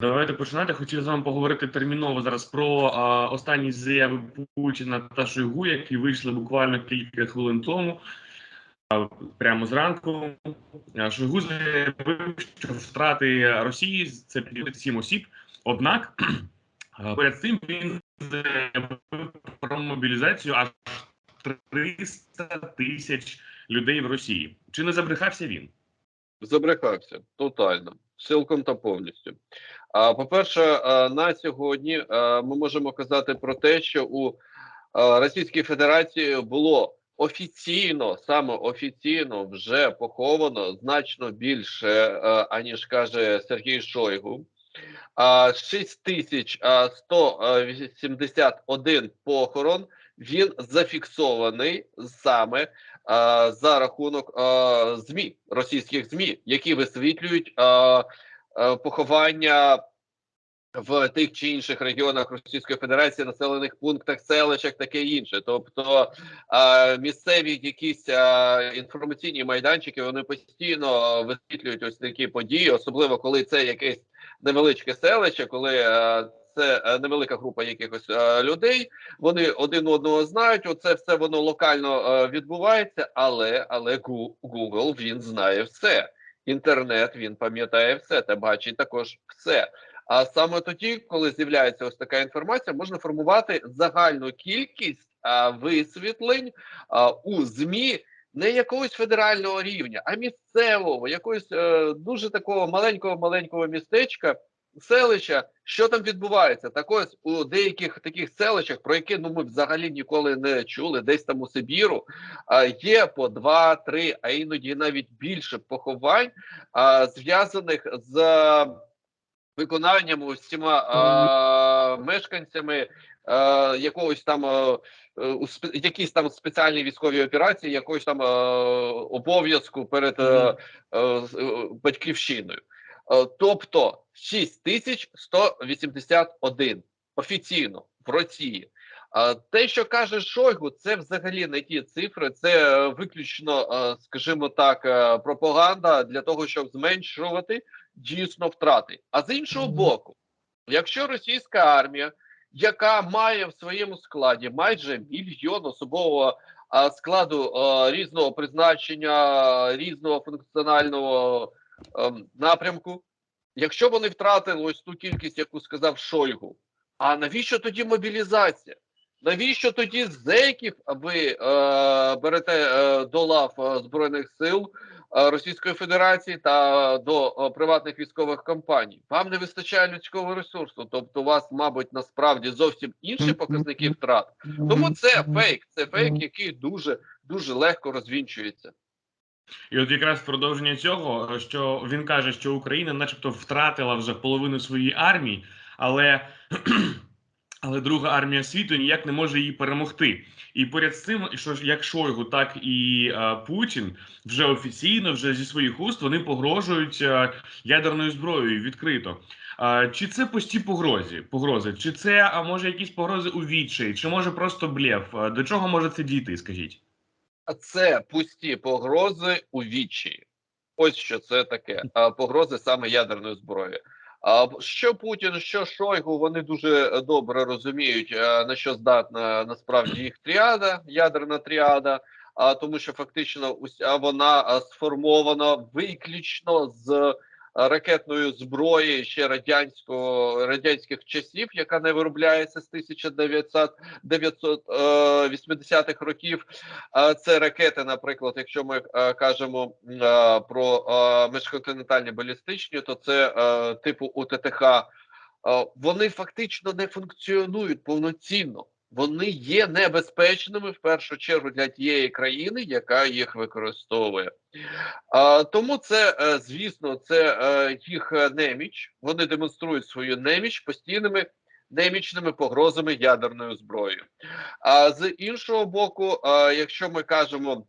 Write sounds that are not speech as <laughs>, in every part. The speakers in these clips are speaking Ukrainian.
Давайте починати. Хотів з вами поговорити терміново зараз про а, останні заяви Путіна та Шойгу, які вийшли буквально кілька хвилин тому. а, Прямо зранку А, Шойгу заявив, що втрати Росії це 57 осіб. Однак а, перед цим він заявив про мобілізацію аж 300 тисяч людей в Росії. Чи не забрехався він? Забрехався тотально, цілком та повністю. По-перше, на сьогодні ми можемо казати про те, що у Російській Федерації було офіційно, саме офіційно вже поховано значно більше, аніж каже Сергій Шойгу. А 6181 похорон він зафіксований саме а, за рахунок а, змі російських змі, які висвітлюють а, поховання в тих чи інших регіонах Російської Федерації, населених пунктах, селищах, таке інше. Тобто місцеві якісь інформаційні майданчики вони постійно висвітлюють ось такі події, особливо коли це якесь невеличке селище, коли це е, невелика група якихось е, людей. Вони один одного знають. Оце все воно локально е, відбувається, але але Google він знає все. Інтернет він пам'ятає все та бачить також все. А саме тоді, коли з'являється ось така інформація, можна формувати загальну кількість а, висвітлень а, у змі. Не якогось федерального рівня, а місцевого, якогось е, дуже такого маленького маленького містечка, селища, що там відбувається? Так ось у деяких таких селищах, про які ну ми взагалі ніколи не чули, десь там у Сибіру, а, є по два, три, а іноді навіть більше поховань, зв'язаних з виконанням усіма мешканцями якогось там. якісь там спеціальні військові операції, якогось там обов'язку перед е, батьківщиною. Е, Тобто 6181 офіційно в Росії. Те, що каже Шойгу, це взагалі не ті цифри, це е, виключно, е, скажімо так, е, пропаганда для того, щоб зменшувати дійсно втрати. А з іншого боку, якщо російська армія, яка має в своєму складі майже мільйон особового складу різного призначення, різного функціонального напрямку. Якщо вони втратили ось ту кількість, яку сказав Шойгу, а навіщо тоді мобілізація? Навіщо тоді зеків ви е, берете е, до лав е, збройних сил е, Російської Федерації та до е, приватних військових компаній? Вам не вистачає людського ресурсу, тобто у вас, мабуть, насправді зовсім інші показники втрат. Тому це фейк, це фейк, який дуже дуже легко розвінчується. І от якраз продовження цього, що він каже, що Україна, начебто, втратила вже половину своєї армії, але, <clears throat> але друга армія світу ніяк не може її перемогти. І поряд з цим, що як Шойгу, так і е, Путін вже офіційно, вже зі своїх уст вони погрожують е, ядерною зброєю відкрито. Е, чи це пусті погрози? Погрози? Чи це а може якісь погрози у відчаї? Чи може просто блєф? Е, До чого може це дійти? Скажіть? А це пусті погрози у вічі. Ось що це таке. Погрози саме ядерної зброї. А що Путін, що Шойгу, вони дуже добре розуміють, на що здатна насправді їх тріада, ядерна тріада. А тому, що фактично уся вона сформована виключно з ракетної зброї ще радянського радянських часів, яка не виробляється з 1900 980-х років. Це ракети, наприклад, якщо ми е, кажемо е, про е, міжконтинентальні балістичні, то це е, типу УТТХ. Е, Вони фактично не функціонують повноцінно. Вони є небезпечними в першу чергу для тієї країни, яка їх використовує. А, тому це, е, звісно, це е, їх е, неміч. Вони демонструють свою неміч постійними немічними погрозами ядерною зброєю. А з іншого боку, а, якщо ми кажемо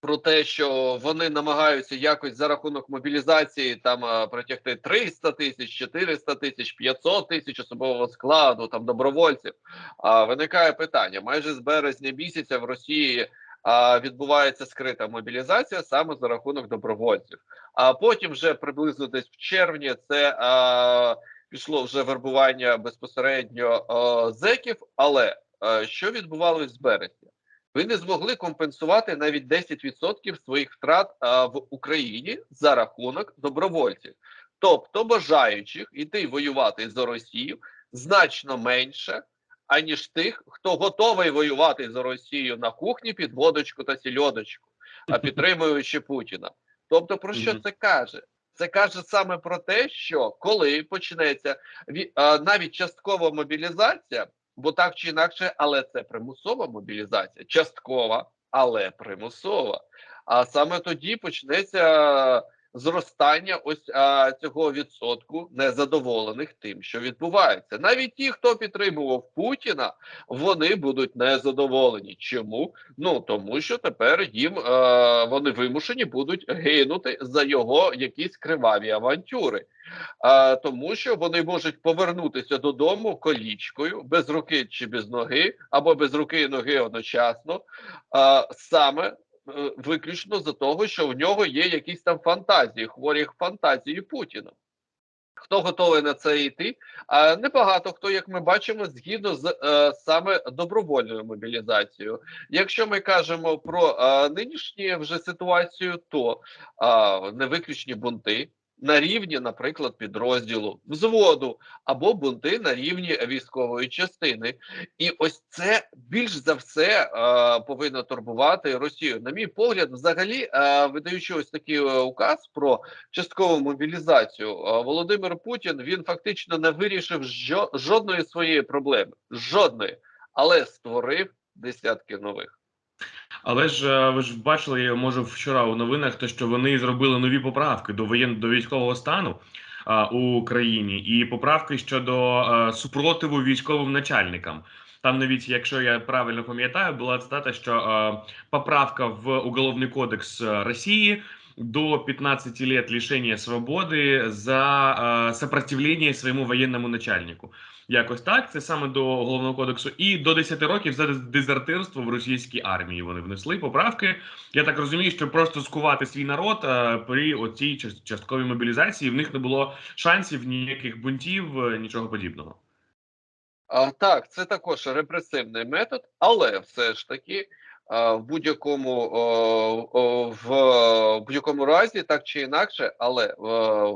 про те, що вони намагаються якось за рахунок мобілізації там протягти 300 тисяч, 400 тисяч, 500 тисяч особового складу, там добровольців, а виникає питання: майже з березня місяця в Росії. А відбувається скрита мобілізація саме за рахунок добровольців. А потім, вже приблизно десь в червні, це а, пішло вже вербування безпосередньо е, зеків. Але е, що відбувалось з березня? Ви не змогли компенсувати навіть 10% своїх втрат е, в Україні за рахунок добровольців. Тобто бажаючих іти воювати за Росію значно менше, аніж тих, хто готовий воювати за Росію на кухні під водочку та сільодочку, а <laughs> підтримуючи Путіна. Тобто, про що це каже? Це каже саме про те, що коли почнеться ві- навіть часткова мобілізація, бо так чи інакше, але це примусова мобілізація, часткова, але примусова. А саме тоді почнеться зростання ось а, цього відсотку незадоволених тим, що відбувається. Навіть ті, хто підтримував Путіна, вони будуть незадоволені. Чому? Ну тому що тепер їм е, вони вимушені будуть гинути за його якісь криваві авантюри. Е, тому що вони можуть повернутися додому колічкою без руки чи без ноги, або без руки і ноги одночасно, е, саме виключно за того, що в нього є якісь там фантазії, хворі фантазії Путіна. Хто готовий на це йти? А небагато хто, як ми бачимо, згідно з е, саме добровольною мобілізацією. Якщо ми кажемо про е, нинішню вже ситуацію, то е, не виключні бунти на рівні, наприклад, підрозділу взводу або бунти на рівні військової частини, і ось це більш за все е, повинно турбувати Росію. На мій погляд, взагалі, е, видаючи ось такий е, указ про часткову мобілізацію, е, Володимир Путін він фактично не вирішив жо- жодної своєї проблеми, жодної, але створив десятки нових. Але ж е, ви ж бачили, може, вчора у новинах, те, що вони зробили нові поправки до воєн до військового стану а, у країні, і поправки щодо е, супротиву військовим начальникам. Там навіть, якщо я правильно пам'ятаю, була цитата, що е, поправка в Уголовний кодекс Росії до 15 лет лишения свободи за е, сопротивление своєму воєнному начальнику. Якось так, це саме до головного кодексу, і до 10 років за дезертирство в російській армії вони внесли поправки. Я так розумію, що просто скувати свій народ е, при оцій част- частковій мобілізації в них не було шансів ніяких бунтів, е, нічого подібного. А, так, це також репресивний метод, але все ж таки в будь-якому в будь-якому разі, так чи інакше, але е,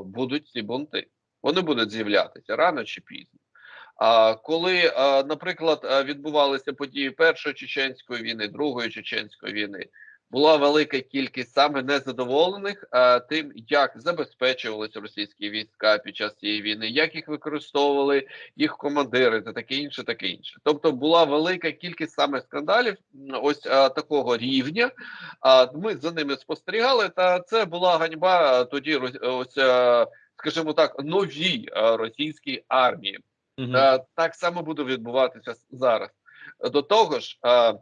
будуть ці бунти. Вони будуть з'являтися рано чи пізно. Коли, наприклад, відбувалися події Першої чеченської війни, Другої чеченської війни, була велика кількість саме незадоволених тим, як забезпечувалися російські війська під час цієї війни, як їх використовували їх командири та таке інше, таке інше. Тобто була велика кількість саме скандалів, ось такого рівня. Ми за ними спостерігали, та це була ганьба тоді ось, скажімо так, новій російській армії. Е, Так само буде відбуватися зараз. До того ж, е,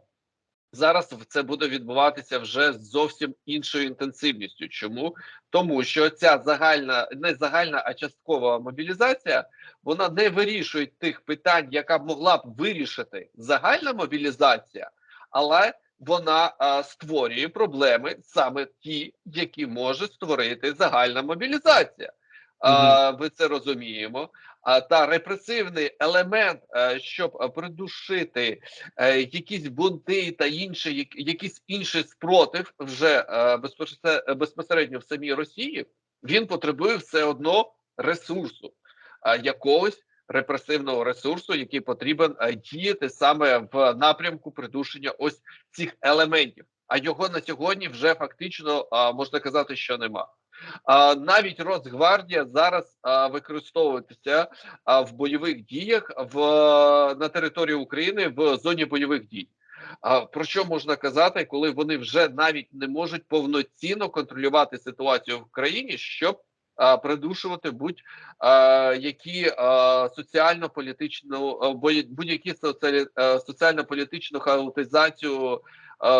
зараз це буде відбуватися вже з зовсім іншою інтенсивністю. Чому? Тому що ця загальна, не загальна, а часткова мобілізація, вона не вирішує тих питань, яка б могла б вирішити загальна мобілізація, але вона е, створює проблеми саме ті, які може створити загальна мобілізація. А, Ми це розуміємо. Та репресивний елемент, е, щоб е, придушити е, якісь бунти та інші, як- якийсь інший спротив вже безпосередньо, в самій Росії, він потребує все одно ресурсу, якогось репресивного ресурсу, який потрібен діяти саме в напрямку придушення ось цих елементів. А його на сьогодні вже фактично можна казати, що нема. Навіть Росгвардія зараз використовується в бойових діях в на території України в зоні бойових дій. Про що можна казати, коли вони вже навіть не можуть повноцінно контролювати ситуацію в країні, щоб придушувати будь-які соціально-політичну будь-які соціально-політичну хаотизацію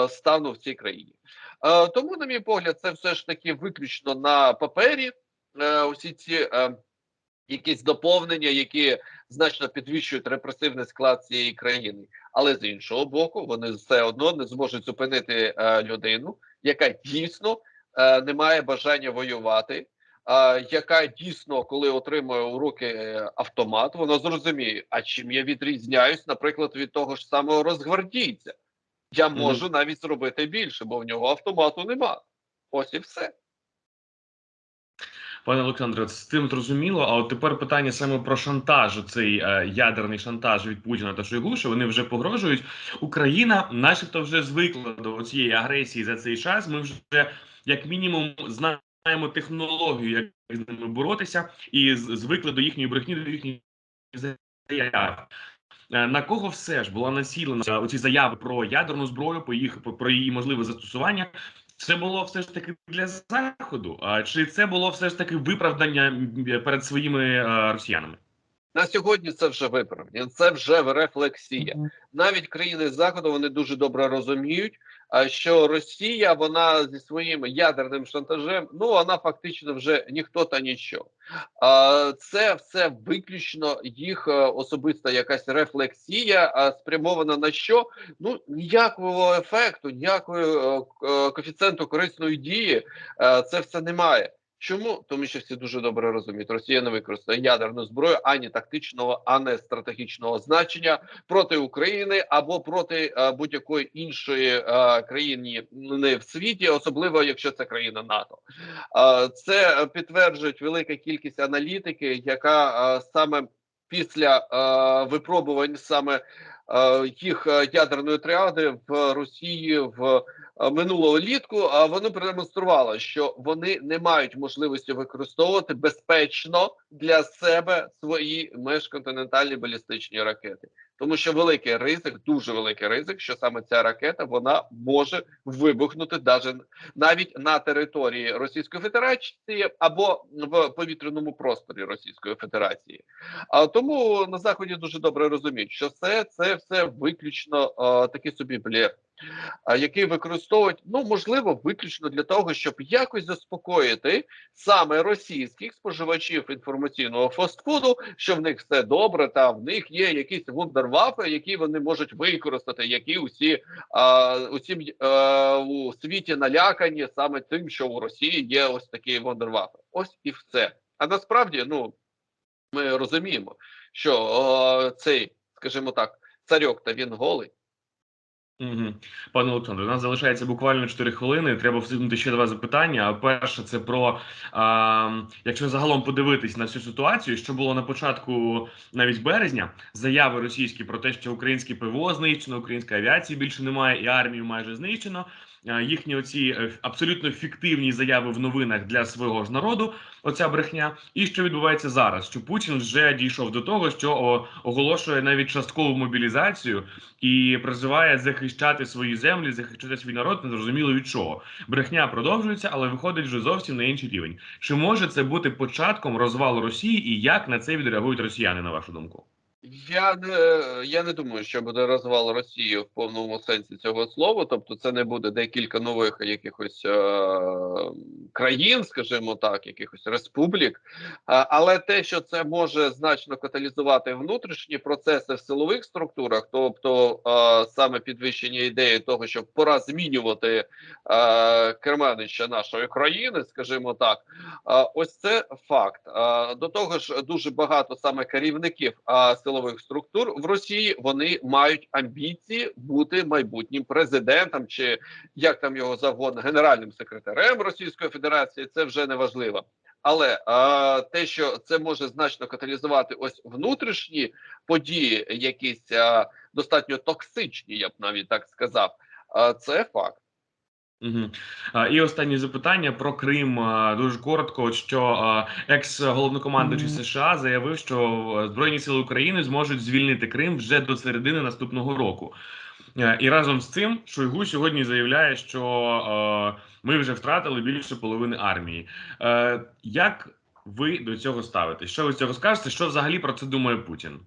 стану в цій країні. Е, Тому, на мій погляд, це все ж таки виключно на папері. е, Усі ці е, якісь доповнення, які значно підвищують репресивний склад цієї країни. Але з іншого боку, вони все одно не зможуть зупинити людину, яка дійсно не має бажання воювати, яка дійсно, коли отримує у руки автомат, вона зрозуміє, а чим я відрізняюсь, наприклад, від того ж самого розгвардійця. Я можу навіть зробити більше, бо в нього автомату нема. Ось і все. Пане Олександре, з тим зрозуміло. А от тепер питання саме про шантаж, цей е, ядерний шантаж від Путіна та Шойгу, що вони вже погрожують. Україна, начебто, вже звикла до цієї агресії за цей час. Ми вже як мінімум знаємо технологію, як з ними боротися, і звикли до їхньої брехні, до їхніх заяв. Е, На кого все ж була націлена оці заяви про ядерну зброю, по їх про її можливе застосування? Це було все ж таки для заходу, а чи це було все ж таки виправдання перед своїми е, росіянами? На сьогодні це вже виправдання, це вже рефлексія. Навіть країни заходу вони дуже добре розуміють, що Росія вона зі своїм ядерним шантажем, ну вона фактично вже ніхто та нічого. Це все виключно їх е, особиста якась рефлексія, спрямована на що? Ну ніякого ефекту, ніякого е, е, коефіцієнту корисної дії це все немає. Чому? Тому що всі дуже добре розуміють, Росія не використає ядерну зброю ані тактичного, ані стратегічного значення проти України або проти е, будь-якої іншої е, країни не в світі, особливо якщо це країна НАТО. Е, це підтверджують велика кількість аналітики, яка саме після випробувань саме їх ядерної тріади в Росії в минулого літку, а воно продемонструвало, що вони не мають можливості використовувати безпечно для себе свої межконтинентальні балістичні ракети, тому що великий ризик, дуже великий ризик, що саме ця ракета вона може вибухнути навіть на території Російської Федерації або в повітряному просторі Російської Федерації. А тому на заході дуже добре розуміють, що це, це все виключно е, такий собі блеф а, який використовують, ну можливо, виключно для того, щоб якось заспокоїти саме російських споживачів інформаційного фастфуду, що в них все добре, та в них є якісь вундервафи, які вони можуть використати, які усі а, усім а, у світі налякані саме тим, що у Росії є ось такі вундервафи. Ось і все. А насправді, ну ми розуміємо, що о, цей, скажімо так, царьок та він голий. Пане Олександре, у нас залишається буквально 4 хвилини. Треба встигнути ще два запитання. Перше, це про а, якщо загалом подивитись на всю ситуацію, що було на початку навіть березня, заяви російські про те, що українське ПВО знищено, українська авіації більше немає, і армію майже знищено. А, Їхні оці е, абсолютно фіктивні заяви в новинах для свого ж народу. Оця брехня, і що відбувається зараз? Що Путін вже дійшов до того, що оголошує навіть часткову мобілізацію і призиває захищати свої землі, захищати свій народ, незрозуміло від чого. Брехня продовжується, але виходить вже зовсім на інший рівень. Чи може це бути початком розвалу Росії, і як на це відреагують росіяни, на вашу думку? Я не я не думаю, що буде розвал Росії в повному сенсі цього слова. Тобто, це не буде декілька нових якихось е, країн, скажімо так, якихось республік. Але те, що це може значно каталізувати внутрішні процеси в силових структурах, тобто е, саме підвищення ідеї того, щоб пора змінювати е, керманича нашої країни, скажімо так, е, ось це факт. Е, до того ж, дуже багато саме керівників е, силових структур в Росії вони мають амбіції бути майбутнім президентом, чи як там його завгодно, генеральним секретарем Російської Федерації. Це вже не важливо. Але а, те, що це може значно каталізувати ось внутрішні події, якісь а, достатньо токсичні, я б навіть так сказав, а, це факт. Угу. І останнє запитання про Крим. Дуже коротко. Що екс-головнокомандуючий США заявив, що Збройні сили України зможуть звільнити Крим вже до середини наступного року. Е, І разом з цим Шойгу сьогодні заявляє, що е, ми вже втратили більше половини армії. Е, як ви до цього ставитесь? Що ви з цього скажете? Що взагалі про це думає Путін?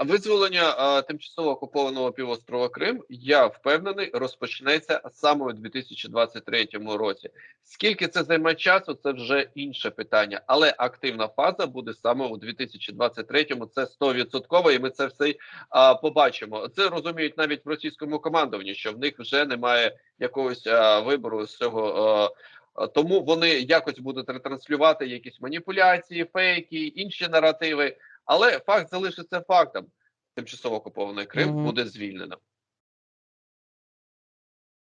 Визволення тимчасово окупованого півострова Крим, я впевнений, розпочнеться саме у 2023 році. Скільки це займе часу, це вже інше питання, але активна фаза буде саме у 2023-му. Це 100%, і ми це все а, побачимо. Це розуміють навіть в російському командуванні, що в них вже немає якогось а, вибору з цього. А, Тому вони якось будуть ретранслювати якісь маніпуляції, фейки, інші наративи. Але факт залишиться фактом: тимчасово окупований Крим Мгм. буде звільнено.